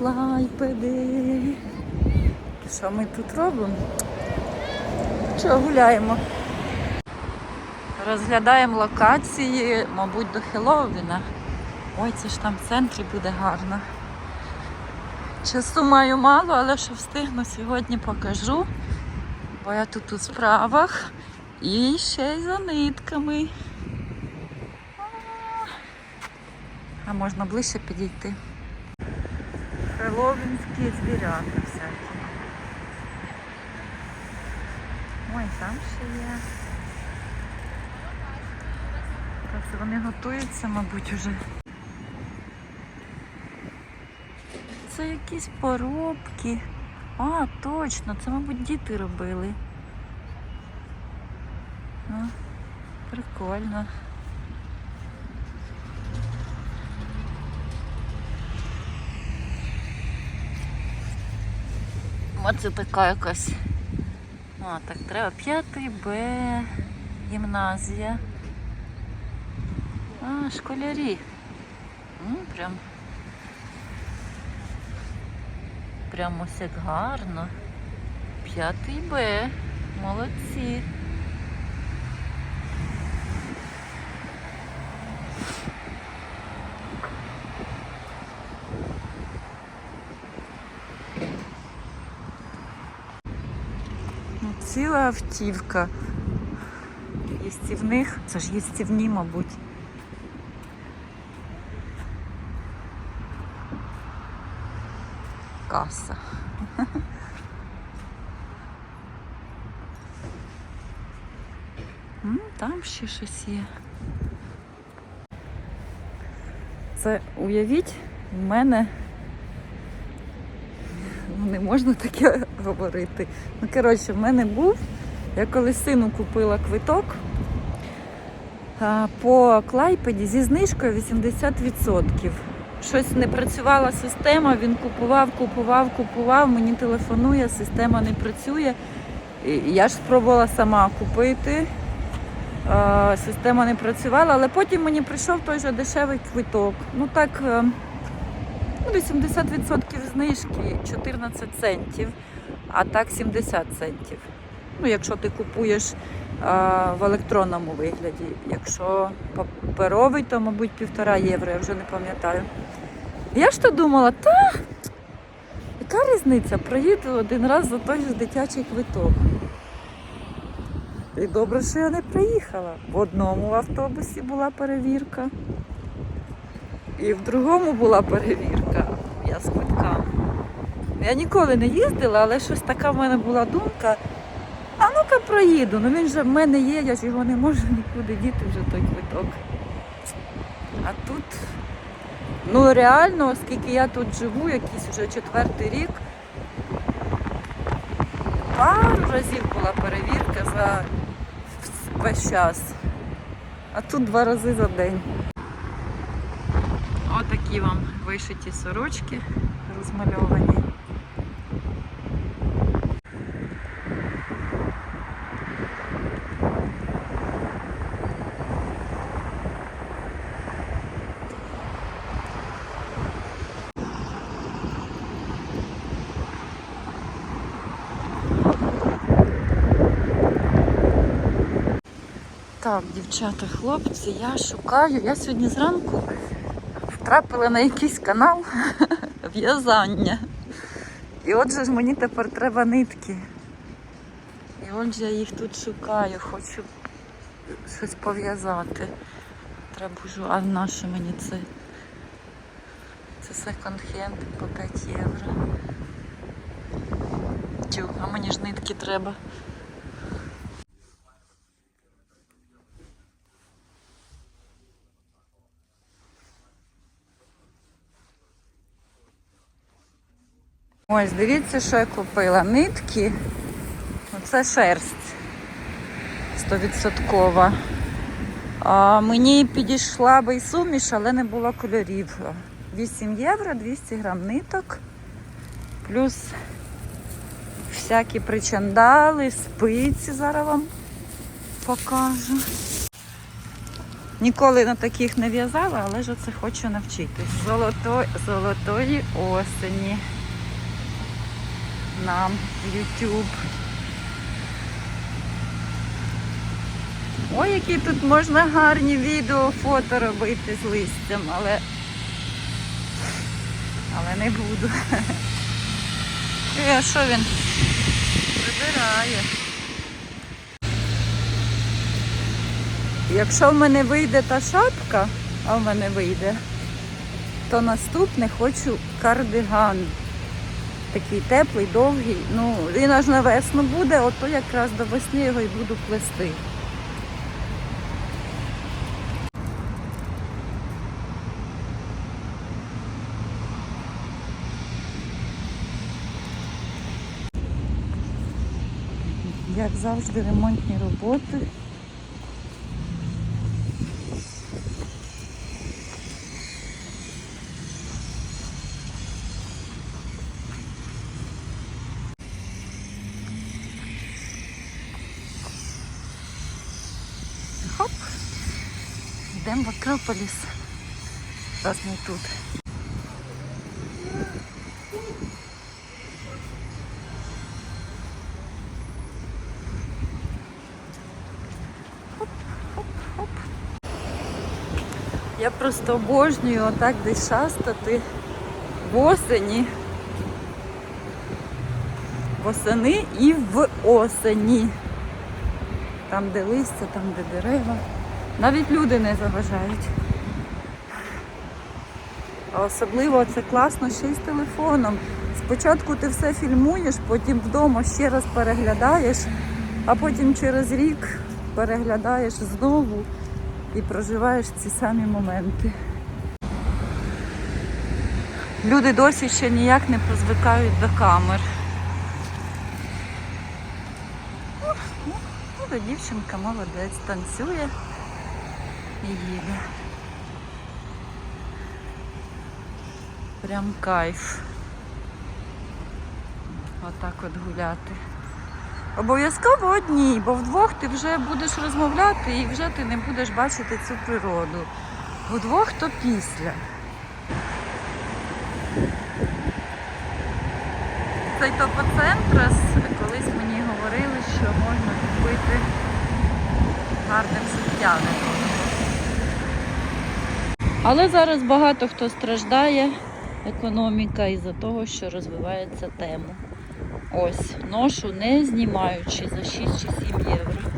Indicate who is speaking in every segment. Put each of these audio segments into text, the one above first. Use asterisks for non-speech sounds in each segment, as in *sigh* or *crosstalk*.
Speaker 1: Клайпеди. Що ми тут робимо? Що, гуляємо? Розглядаємо локації, мабуть, до Хеллоуіна. Ой, це ж там в центрі буде гарно. Часу маю мало, але що встигну сьогодні покажу. Бо я тут у справах і ще й за нитками. А можна ближче підійти. Хеллоуінські звірята всякі. Ой, там ще є. Так, це вони готуються, мабуть, уже. Це якісь поробки. А, точно, це, мабуть, діти робили. А, прикольно. Оце така якась. А, так, треба 5 Б, гімназія. А, школярі. М, прям. Прям ось як гарно. П'ятий Б. Молодці. Ну, Ціла автівка. Їстівних. Це ж їстівні, мабуть. Каса. Там ще щось є. Це уявіть, в мене не можна таке *laughs* говорити. Ну, коротше, в мене був, я коли сину купила квиток по Клайпеді зі знижкою 80%. Щось не працювала система, він купував, купував, купував, мені телефонує, система не працює. Я ж спробувала сама купити. Система не працювала, але потім мені прийшов той же дешевий квиток. Ну так, е, 80% знижки 14 центів, а так 70 центів. Ну, якщо ти купуєш а, в електронному вигляді. Якщо паперовий, то, мабуть, півтора євро, я вже не пам'ятаю. Я ж то думала, та яка різниця? Проїду один раз за той же дитячий квиток. І добре, що я не приїхала. В одному автобусі була перевірка. І в другому була перевірка. Я з квитками. Я ніколи не їздила, але щось така в мене була думка. А ну-ка проїду. Ну він же в мене є, я ж його не можу нікуди діти вже той квиток. А тут, ну реально, оскільки я тут живу, якийсь вже четвертий рік, пару разів була перевірка за весь час. А тут два рази за день. Отакі вам вишиті сорочки розмальовані. Так, дівчата, хлопці, я шукаю. Я сьогодні зранку втрапила на якийсь канал *laughs* в'язання. І отже ж мені тепер треба нитки. І отже я їх тут шукаю, хочу щось пов'язати. Треба а на що мені це? Це секонд-хенд по 5 євро. Тю, а мені ж нитки треба. Ось, дивіться, що я купила. Нитки. Оце шерсть. Стовідсоткова. А мені підійшла би і суміш, але не було кольорів. 8 євро, 200 грам ниток. Плюс всякі причандали, спиці зараз вам покажу. Ніколи на таких не в'язала, але ж оце хочу навчитись. Золото, золотої осені. Нам YouTube. Ой, які тут можна гарні відео, фото робити з листям, але, але не буду. Е, а що він? Прибирає. Якщо в мене вийде та шапка, а в мене вийде, то наступне хочу кардиган. Такий теплий, довгий. Ну, він аж на весну буде, ото якраз до весни його і буду плести. Як завжди, ремонтні роботи. Хоп. Йдемо в Акрополіс. Раз ми тут. Хоп. Я просто обожнюю отак десь шастати в осені. Восени і в осені. Там, де листя, там, де дерева. Навіть люди не заважають. Особливо це класно ще й з телефоном. Спочатку ти все фільмуєш, потім вдома ще раз переглядаєш, а потім через рік переглядаєш знову і проживаєш ці самі моменти. Люди досі ще ніяк не позвикають до камер. Ну, дівчинка молодець, танцює і їде. Прям кайф. Отак от гуляти. Обов'язково одній, бо вдвох ти вже будеш розмовляти і вже ти не будеш бачити цю природу. Вдвох то після. Цей топоцентрас колись мені говорили, що можна купити взуття недорого. Але зараз багато хто страждає, економіка із-за того, що розвивається тема. Ось, ношу не знімаючи за 6 чи 7 євро.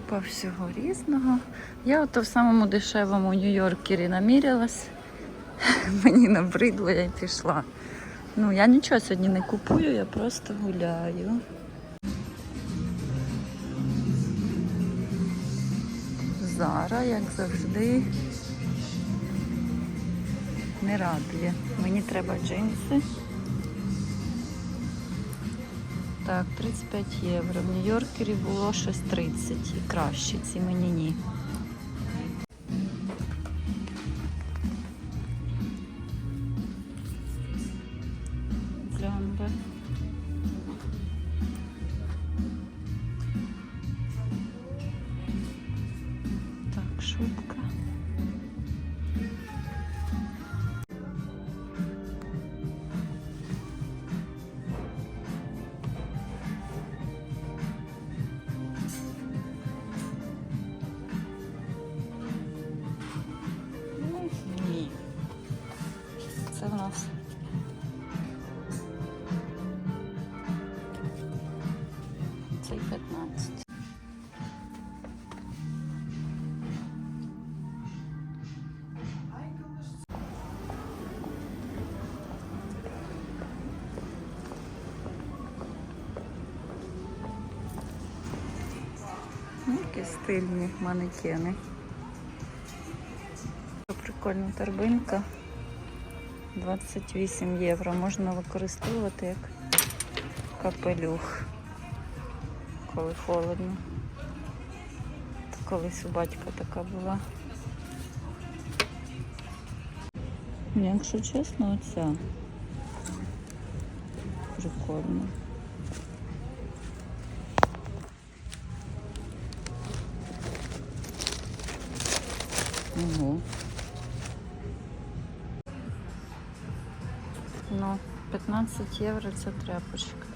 Speaker 1: Купа всього різного. Я ото в самому дешевому Нью-Йоркері намірялась. *laughs* Мені набридло, я й пішла. Ну, я нічого сьогодні не купую, я просто гуляю. Зара, як завжди, не радує. Мені треба джинси. Так, 35 євро. В Нью-Йоркері було щось 30 і краще. Ці мені ні. Такі стильні манекени. Прикольна торбинка. 28 євро. Можна використовувати як капелюх, коли холодно. Колись у батька така була. Якщо чесно, оця прикольно. Ого. Ну, 15 євро це тряпочка.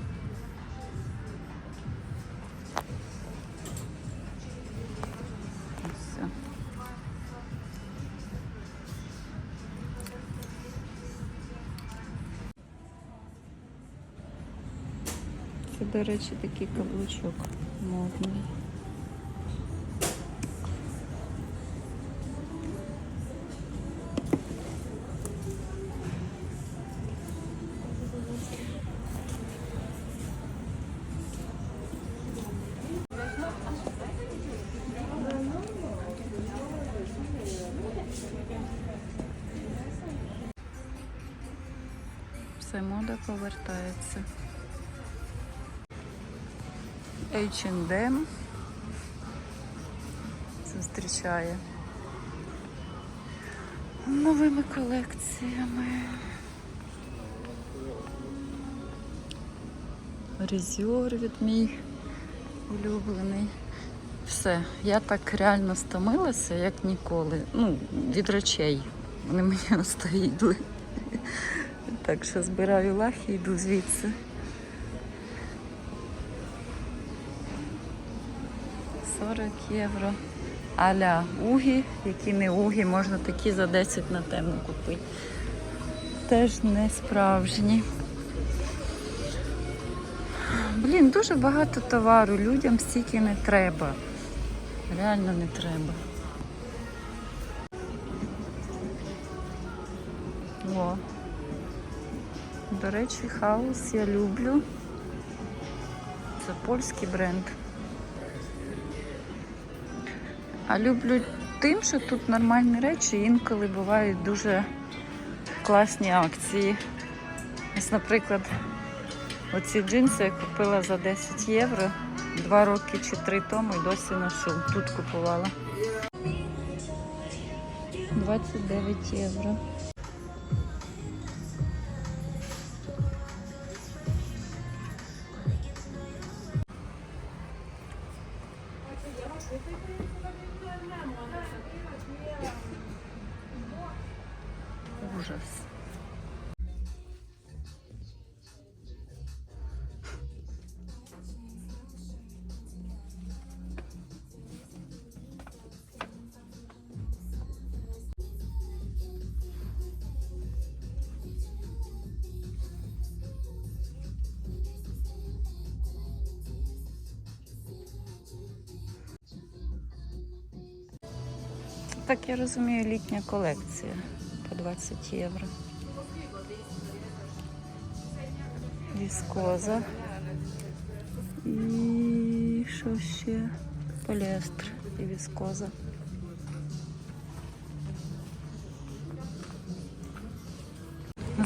Speaker 1: Це, до речі, такий каблучок модний. H&M зустрічає новими колекціями. Резюр від мій улюблений. Все, я так реально стомилася, як ніколи. Ну, від речей. Вони мені *laughs* остаїдли. Так що збираю лахи і йду звідси. Сорок євро. Аля угі, які не угі, можна такі за 10 на тему купити. Теж не справжні. Блін, дуже багато товару, людям стільки не треба. Реально не треба. О. До речі, хаус я люблю. Це польський бренд. А люблю тим, що тут нормальні речі, інколи бувають дуже класні акції. Ось, наприклад, оці джинси я купила за 10 євро. Два роки чи три тому і досі ношу. Тут купувала. 29 євро. Так я розумію, літня колекція по 20 євро. Віскоза. І що ще? Поліестр і віскоза.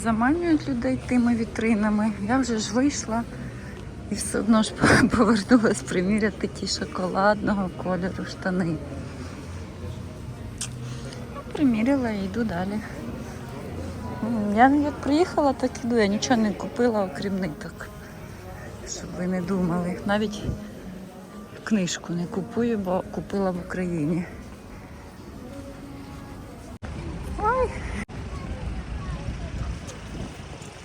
Speaker 1: Заманюють людей тими вітринами. Я вже ж вийшла і все одно ж *laughs* повернулась приміряти ті шоколадного кольору штани. Приміряла і йду далі. Я як приїхала, так іду. Я нічого не купила, окрім ниток. Щоб ви не думали. Навіть книжку не купую, бо купила в Україні. Ой.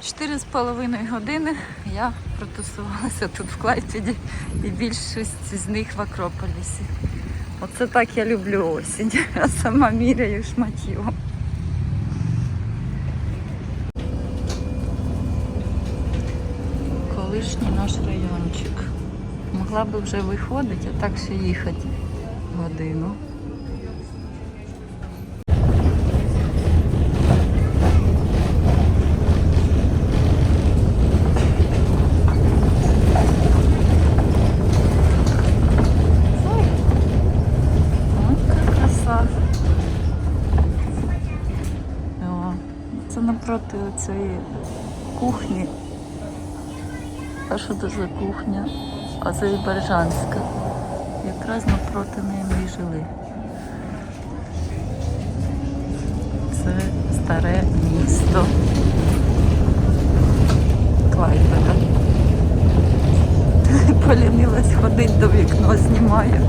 Speaker 1: Чотири з половиною години я протусувалася тут в Клайпеді і більшість з них в Акрополісі. Оце так я люблю осінь. Я сама міряю шматів. Колишній наш райончик. Могла би вже виходити, а так ще їхати годину. Цієї кухні. А що це за кухня? Азербайджанська. Якраз напроти неї ми жили. Це старе місто. Клайпеда. *laughs* Полінилась ходить до вікна, знімаю.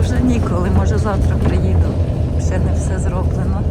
Speaker 1: Вже ніколи, може завтра приїду. Ще не все зроблено.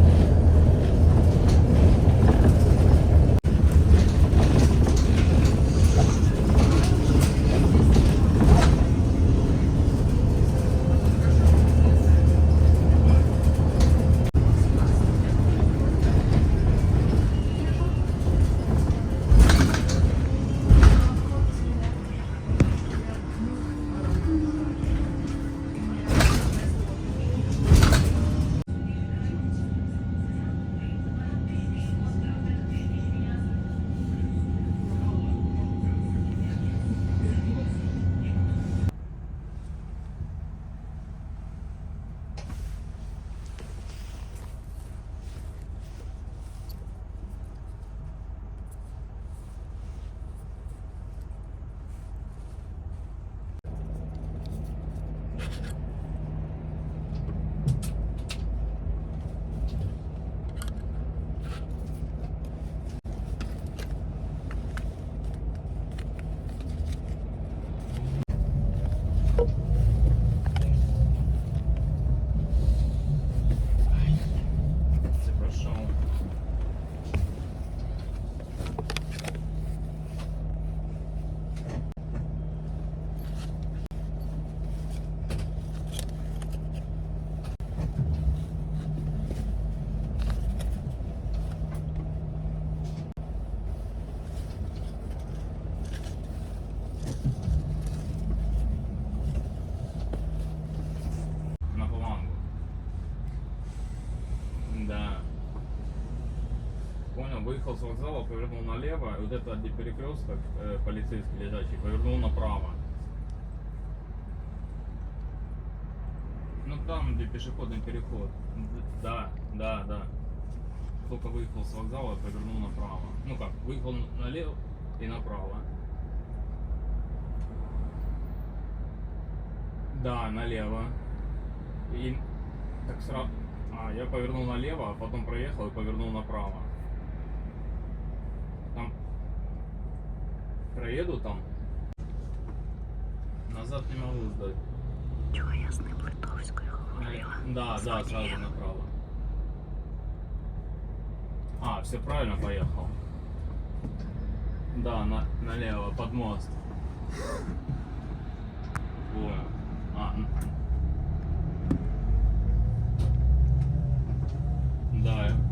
Speaker 2: Выехал с вокзала, повернул налево, и вот это где перекресток э, полицейский лежачий, повернул направо. Ну там, где пешеходный переход. Да, да, да. Только выехал с вокзала, повернул направо. Ну как, выехал налево и направо. Да, налево. И так сразу... А, я повернул налево, а потом проехал и повернул направо. Там... Проеду там. Назад не могу сдать.
Speaker 1: Чого я з ним литовською говорила?
Speaker 2: Да, да, сразу направо. А, все правильно поехал. Да, на, налево, под мост. Понял. А, да.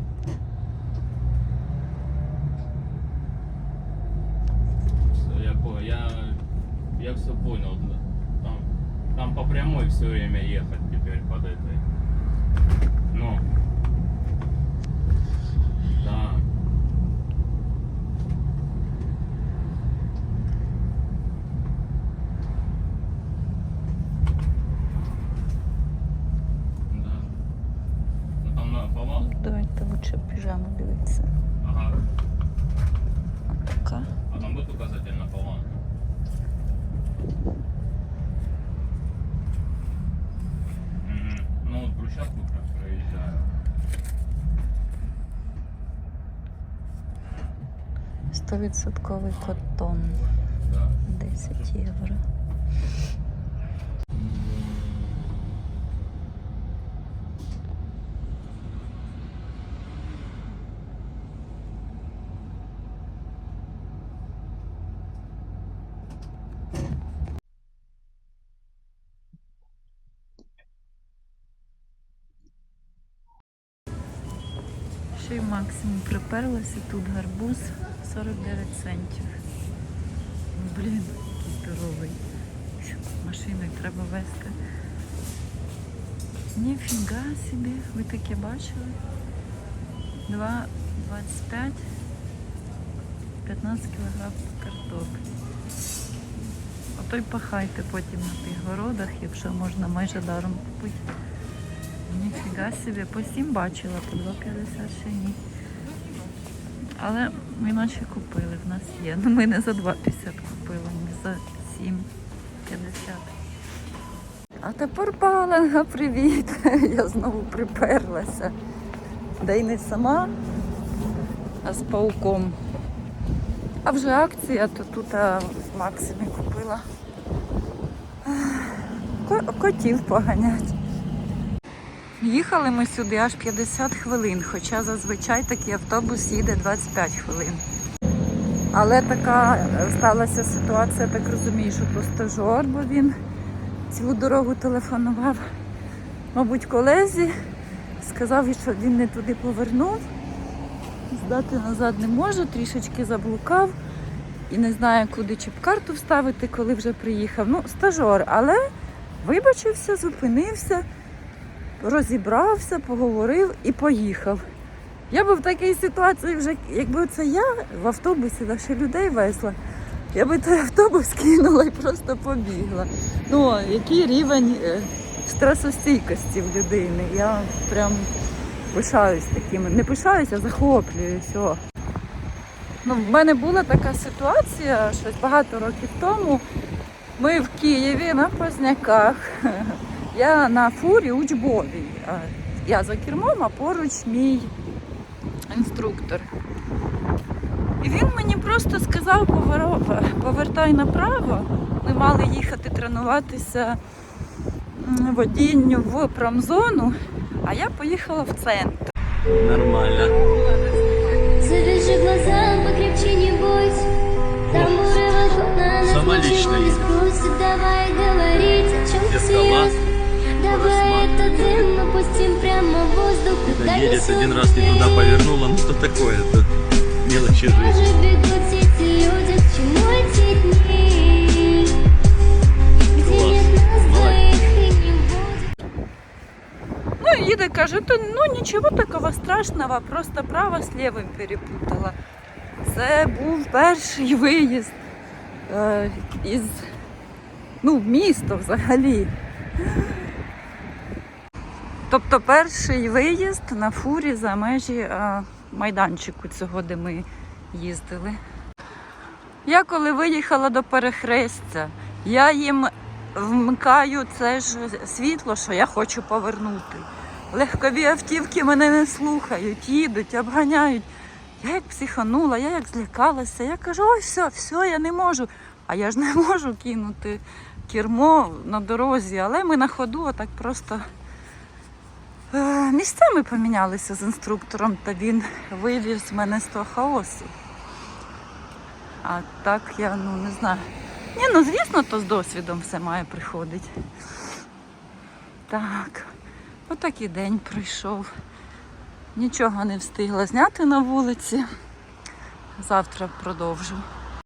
Speaker 2: Прямой все время ехать теперь под этой. Ну. Да. Да. Ну там на повал.
Speaker 1: Давайте лучше піжаму дивитися.
Speaker 2: Ага.
Speaker 1: Така.
Speaker 2: А там будет указатель на повал. Мгм. Ну вот брусчатку как проезжаю.
Speaker 1: Стовідсотковий котон.
Speaker 2: Да.
Speaker 1: 10 євро. Максимум приперлася, тут гарбуз 49 центів. Блін, який здоровий. Машиною треба вести. Ніфіга собі, ви таке бачили? 2,25, 15 кг карток. Ото й пахайте потім на тих городах, якщо можна майже даром купити. Ніфіга собі, по 7 бачила, по 2,50 ще ні. Але ми наче купили, в нас є. Ну ми не за 2,50 купили, ми за 7,50. А тепер Паленга, привіт! *laughs* Я знову приперлася. Да й не сама, а з пауком. А вже акція, то тут в Максимі купила. Котів поганять. Їхали ми сюди аж 50 хвилин, хоча зазвичай такий автобус їде 25 хвилин. Але така сталася ситуація, так розумію, що то стажор, бо він цілу дорогу телефонував, мабуть, колезі, сказав, що він не туди повернув, здати назад не може, трішечки заблукав і не знає, куди чіп-карту вставити, коли вже приїхав. Ну, стажор, але вибачився, зупинився, розібрався, поговорив і поїхав. Я би в такій ситуації вже, якби це я в автобусі да людей везла, я би той автобус кинула і просто побігла. Ну, який рівень е, стресостійкості в людини. Я прям пишаюсь такими. Не пишаюся, а захоплююсь. О. Ну, в мене була така ситуація щось багато років тому. Ми в Києві на Позняках. *laughs* Я на фурі учбовій. Я за кермом, а поруч мій інструктор. І він мені просто сказав, повертай направо. Ми мали їхати тренуватися водінню в промзону, а я поїхала в центр.
Speaker 3: Нормально.
Speaker 4: Завяжи глаза, покрепче не бойся Там уже вокруг на
Speaker 3: Сама лично
Speaker 4: дым напустим прямо в воздух
Speaker 3: Да едет
Speaker 4: Донесет
Speaker 3: один раз не туда
Speaker 4: быстрее.
Speaker 3: повернула, ну что такое-то? Мелочи жизни.
Speaker 4: Даже бегут все эти люди, к чему эти дни Где
Speaker 3: Класс.
Speaker 4: нет нас
Speaker 3: Молодец.
Speaker 4: двоих и не будет
Speaker 1: Ну, їде, каже, то ну нічого такого страшного, просто право з лівим перепутала. Це був перший виїзд е, із ну, в місто взагалі. Тобто перший виїзд на фурі за межі е, майданчику цього, де ми їздили. Я коли виїхала до перехрестя, я їм вмикаю це ж світло, що я хочу повернути. Легкові автівки мене не слухають, їдуть, обганяють. Я як психанула, я як злякалася. Я кажу, ой, все, все, я не можу. А я ж не можу кинути кермо на дорозі, але ми на ходу отак просто місцями помінялися з інструктором, та він вивів з мене з того хаосу. А так я ну не знаю. Ні, ну звісно, то з досвідом все має приходити. Так, отакий день пройшов. Нічого не встигла зняти на вулиці. Завтра продовжу.